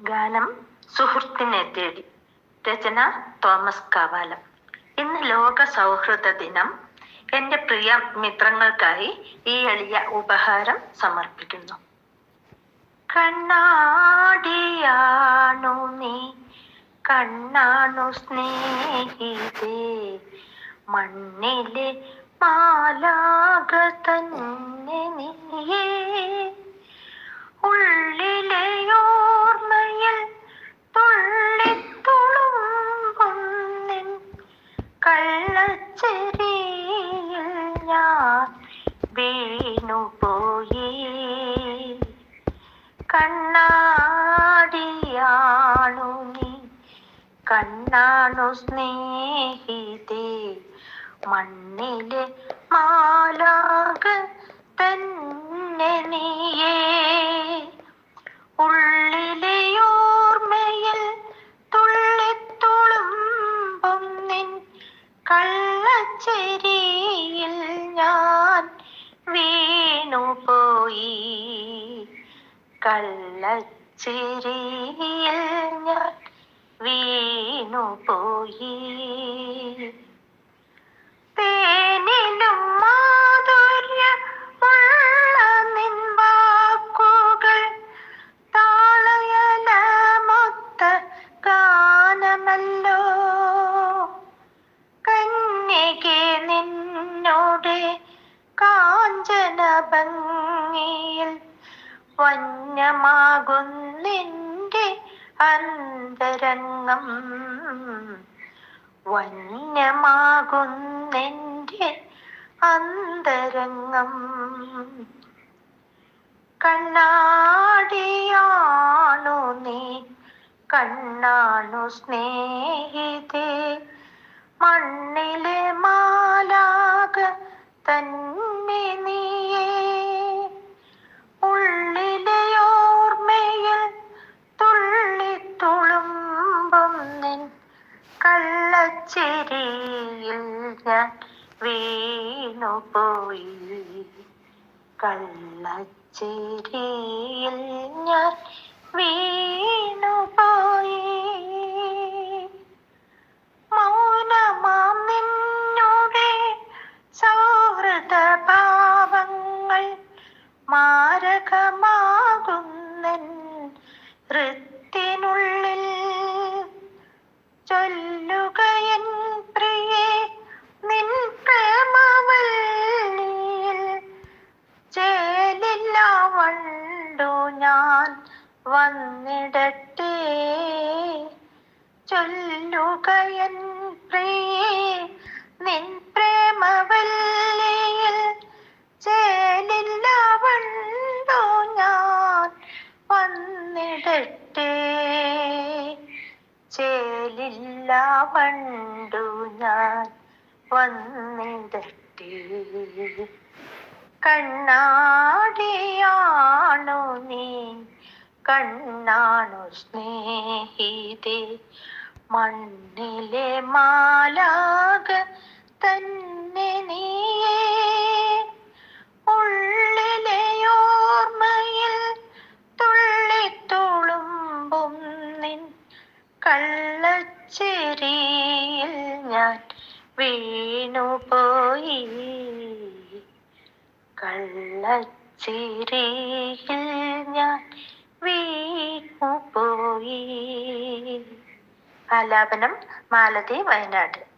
ഗാനം സുഹൃത്തിനെ തേടി. രചന തോമസ് കാവാലം. ഇന്ന് ലോക സൗഹൃദ ദിനം. എന്റെ പ്രിയ മിത്രങ്ങൾക്കായി ഈ എളിയ ഉപഹാരം സമർപ്പിക്കുന്നു. കണ്ണാടിയാണു നീ കണ്ണാണു സ്നേഹിതേ. മണ്ണിലെ മാലാക കണ്ണാടിയാണു നീ കണ്ണാണു സ്നേഹിതേ. മണ്ണിലെ മാലാക തന്നെ നീയേ. ഉള്ളിലെ ഓർമ്മയിൽ തുള്ളിത്തുളുമ്പും നിൻ കള്ളച്ചെരിയിൽ ഞാൻ വീണുപോയി. കള്ളച്ചെരിയിൽ ഞാൻ വീണുപോയി. വന്യമാകുന്നിന്റെ അന്തരംഗം വന്യമാകുന്നെന്റെ അന്തരംഗം. കണ്ണാടിയാണു നീ കണ്ണാണു സ്നേഹിതേ. മണ്ണിലെ മാലാക തന്നെ വീണുപോയി കള്ളച്ചേരിയിൽ ഞാൻ വീണുപോയി മൗനമാം നിന്നോടെ സൗഹൃദ മാരകമാകുന്നൻ ഞാൻ വന്നിടട്ടെ. ചൊല്ലുകയൻ പ്രേ നിൻ പ്രേമവല്ലിയിൽ ചേലില്ല വണ്ടോ ഞാൻ വന്നിടട്ടെ. ചേലില്ല വണ്ടു ഞാൻ വന്നിടട്ടെ. കണ്ണാടിയാണു നീ. കണ്ണാണു സ്നേഹിതേ. മണ്ണിലെ മാലാക തന്നെ നീയേ. ഉള്ളിലെ ഓർമ്മയിൽ തുള്ളിത്തുളുമ്പും നിൻ കള്ളച്ചെരിയിൽ ഞാൻ വീണുപോയി. കള്ളച്ചിരിയിൽ ഞാൻ വീണുപോയി. ആലാപനം മാലതി വയനാട്.